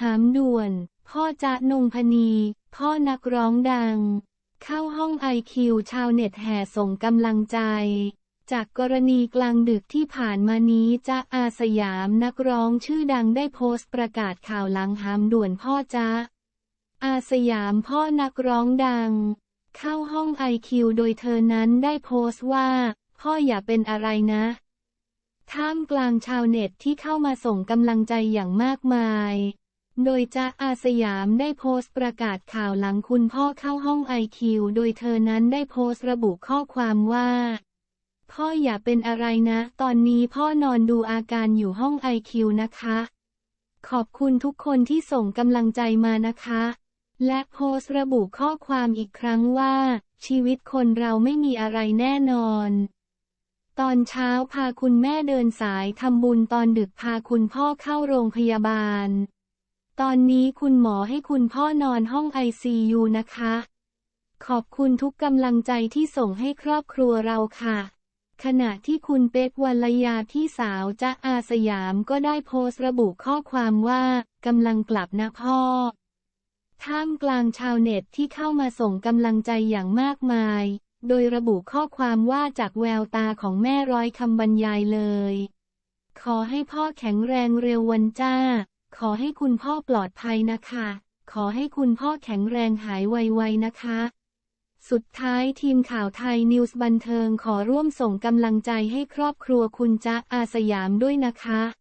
หามด่วน พ่อจะนงพนี พ่อนักร้องดัง เข้าห้องไอคิวชาวเน็ตแห่ส่งกำลังใจ จากกรณีกลางดึกที่ผ่านมานี้จ๊ะอาสยามนักร้องชื่อดังได้โพสต์ประกาศข่าวหลังหามด่วนพ่อจ๊ะอาสยามพ่อนักร้องดัง เข้าห้องไอคิวโดยเธอนั้นได้โพสต์ว่า พ่ออย่าเป็นอะไรนะท่ามกลางชาวเน็ตที่เข้ามาส่งกำลังใจอย่างมากมาย โดยจ๊ะอาสยามได้โพสต์ประกาศข่าวหลังคุณพ่อเข้าห้องไอคิวโดยเธอนั้นได้โพสต์ระบุข้อความว่า พ่ออย่าเป็นอะไรนะ ตอนนี้พ่อนอนดูอาการอยู่ห้องไอคิวนะคะ ขอบคุณทุกคนที่ส่งกำลังใจมานะคะ และโพสต์ระบุข้อความอีกครั้งว่า ชีวิตคนเราไม่มีอะไรแน่นอนตอนเช้าพาคุณแม่เดินสายทำบุญตอนดึกพาคุณพ่อเข้าโรงพยาบาล ตอนนี้คุณหมอให้คุณพ่อนอนห้องไอซียูนะคะ ขอบคุณทุกกำลังใจที่ส่งให้ครอบครัวเราค่ะ ขณะที่คุณเป๊กวัลยาพี่สาวจ๊ะอาสยามก็ได้โพสต์ระบุข้อความว่ากำลังกลับนะพ่อ ท่ามกลางชาวเน็ตที่เข้ามาส่งกำลังใจอย่างมากมาย โดยระบุข้อความว่าจากแววตาของแม่ร้อยคำบรรยายเลย ขอให้พ่อแข็งแรงเร็ววันจ้า ขอให้คุณพ่อปลอดภัยนะคะ ขอให้คุณพ่อแข็งแรงหายไวๆนะคะ สุดท้ายทีมข่าวไทยนิวส์บันเทิงขอร่วมส่งกำลังใจให้ครอบครัวคุณจ๊ะอาสยามด้วยนะคะ